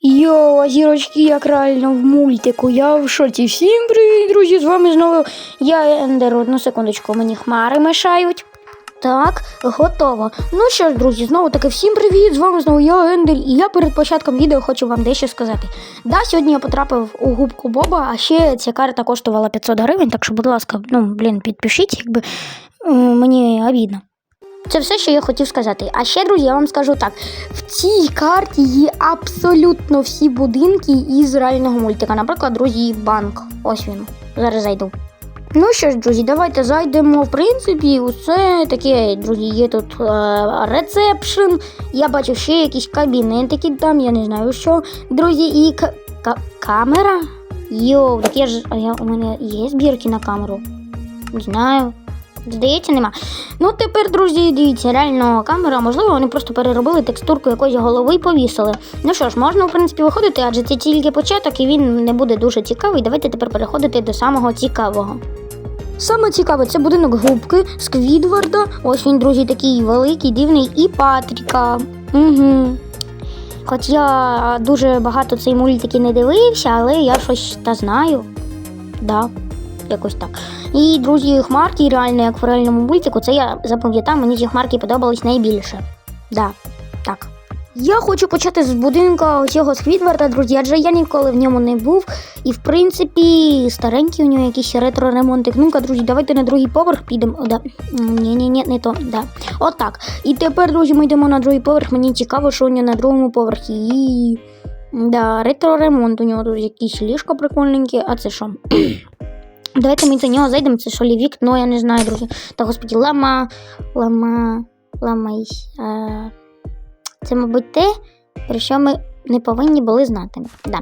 Йо, зірочки, як реально в мультику. Я в шоці. Всім привіт, друзі! З вами знову я Ендер. Одну секундочку, мені хмари мешають. Так, готово. Ну що ж, друзі, знову таки всім привіт! З вами знову я Ендер, і я перед початком відео хочу вам дещо сказати. Да, сьогодні я потрапив у губку Боба, а ще ця карта коштувала 500 гривень, так що, будь ласка, ну, блін, підпишіть, якби мені обідно. Це все, що я хотів сказати. А ще, друзі, я вам скажу так: в цій карті є абсолютно всі будинки із реального мультика. Наприклад, друзі, банк. Ось він. Зараз зайду. Ну що ж, друзі, давайте зайдемо. В принципі, усе таке, друзі, є тут е, рецепшн. Я бачу ще якісь кабінетики там, я не знаю що. Друзі, і к- ка- камера. Йоу, так я ж. Я, у мене є збірки на камеру? Не знаю. Здається, нема. Ну, тепер, друзі, дивіться, реально камера, можливо, вони просто переробили текстурку якоїсь голови і повісили. Ну що ж, можна, в принципі, виходити, адже це тільки початок і він не буде дуже цікавий. Давайте тепер переходити до самого цікавого. Саме цікаве це будинок губки, Сквідварда. Ось він, друзі, такий великий, дивний, і Патріка. Угу. Хоч я дуже багато цей мультик і не дивився, але я щось та знаю. Да, якось так. І друзі, хмарки, реально, як в реальному мультику, це я запам'ятав, мені ці хмарки подобались найбільше. Да, так. Я хочу почати з будинка цього Сквідварда, друзі, адже я ніколи в ньому не був. І в принципі, старенький у нього якийсь ретро-ремонтик. Ну-ка, друзі, давайте на другий поверх підемо. Да. Ні, ні, ні, не то. Да. Отак. І тепер, друзі, ми йдемо на другий поверх. Мені цікаво, що у нього на другому поверхі. І... Да, ретро-ремонт у нього тут якісь ліжко прикольненьке, а це що? Давайте ми за нього зайдемо, це що лівік, ну я не знаю, друзі. Та господі, лама, лама, ламайсь. Е, Це, мабуть, те, про що ми не повинні були знати. Да.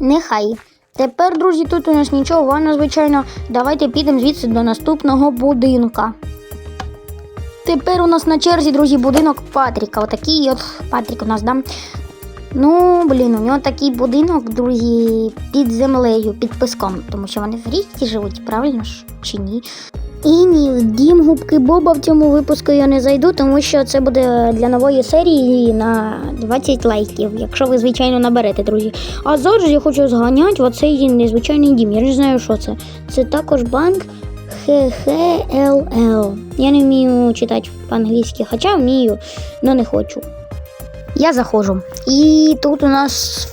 Нехай. Тепер, друзі, тут у нас нічого, ванна, звичайно. Давайте підемо звідси до наступного будинка. Тепер у нас на черзі, друзі, будинок Патріка. Отакий от Патрік у нас, да? Ну, блін, у нього такий будинок, друзі, під землею, під песком, тому що вони в річці живуть, правильно ж чи ні? І ні, в дім губки Боба в цьому випуску я не зайду, тому що це буде для нової серії на 20 лайків, якщо ви, звичайно, наберете, друзі. А зараз я хочу зганяти в оцей незвичайний дім. Я не знаю, що це. Це також банк ХХЛЛ. Я не вмію читати по-англійськи, хоча вмію, але не хочу. Я заходжу. І тут у нас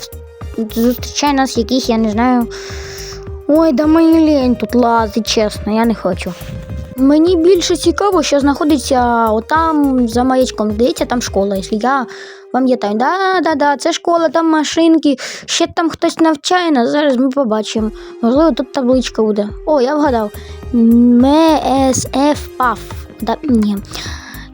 зустрічає нас якийсь, я не знаю. Ой, да мені лень тут лазить, чесно, я не хочу. Мені більше цікаво, що знаходиться отам за маячком. Здається, там школа, якщо я пам'ятаю. Да, да, да, це школа, там машинки, ще там хтось навчає нас. Зараз ми побачимо. Можливо, тут табличка буде. О, я вгадав. МСФ ПАФ. Да, ні.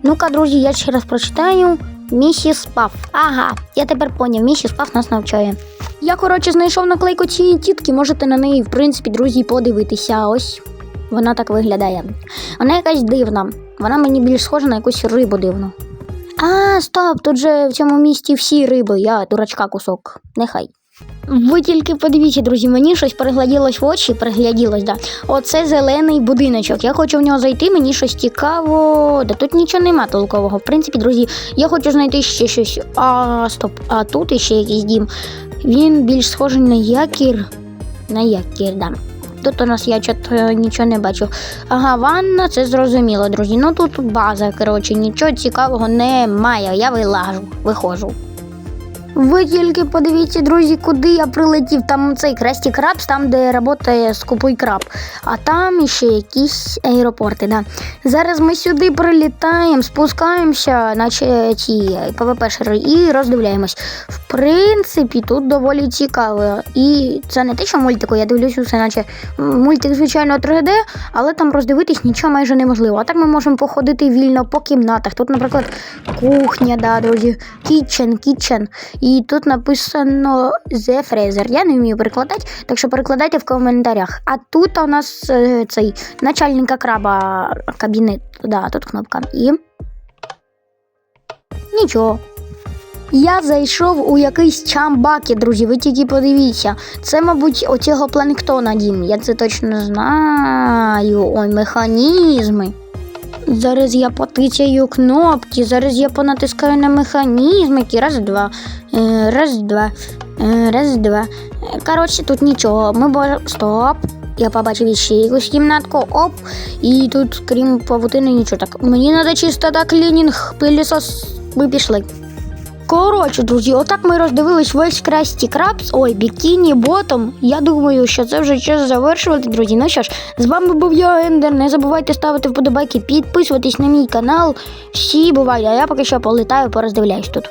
Ну-ка, друзі, я ще раз прочитаю. Місіс Паф. Ага, я тепер поняв, місіс Паф нас навчає. Я, коротше, знайшов наклейку цієї тітки, можете на неї, в принципі, друзі, подивитися. Ось вона так виглядає. Вона якась дивна. Вона мені більш схожа на якусь рибу дивну. А, стоп, тут же в цьому місті всі риби, я дурачка кусок. Нехай. Ви тільки подивіться, друзі, мені щось перегляділось в очі, перегляділось, да. Оце зелений будиночок. Я хочу в нього зайти, мені щось цікаво. Да тут нічого нема толкового. В принципі, друзі, я хочу знайти ще щось. А, стоп, а тут іще якийсь дім. Він більш схожий на якір. На якір, да. Тут у нас я чого нічого не бачу. Ага, ванна, це зрозуміло, друзі. Ну тут база, коротше, нічого цікавого немає. Я вилажу, виходжу. Ви тільки подивіться, друзі, куди я прилетів. Там цей Красті Крабс, там, де працює скупий краб. А там ще якісь аеропорти. Да. Зараз ми сюди прилітаємо, спускаємося, наче ті ПВП-шери, і роздивляємось. В принципі, тут доволі цікаво. І це не те, що мультику, я дивлюсь усе, наче мультик, звичайно, 3D, але там роздивитись нічого майже неможливо. А так ми можемо походити вільно по кімнатах. Тут, наприклад, кухня, да, друзі, кітчен, кітчен. І тут написано The Fraser. Я не вмію перекладати, так що перекладайте в коментарях. А тут у нас е, цей начальника краба кабінет. Да, тут кнопка. І. Нічого. Я зайшов у якийсь чамбаки, друзі. Ви тільки подивіться. Це, мабуть, оцього планктона дім. Я це точно знаю. Ой, механізми. Зараз я потицяю кнопки, зараз я понатискаю на механізмики. Раз, два. Е, раз, два. Е, Раз, два. Коротше, тут нічого. Ми бо... Стоп. Я побачив ще якусь кімнатку. Оп. І тут, крім павутини, нічого так. Мені треба чистота, клінінг, пилісос. Ми пішли. Коротше, друзі, отак ми роздивились весь Красті Крабс, ой, бікіні, ботом. Я думаю, що це вже час завершувати, друзі. Ну що ж, з вами був я, Ендер. Не забувайте ставити вподобайки, підписуватись на мій канал. Всі бувайте, а я поки що полетаю, пороздивляюсь тут.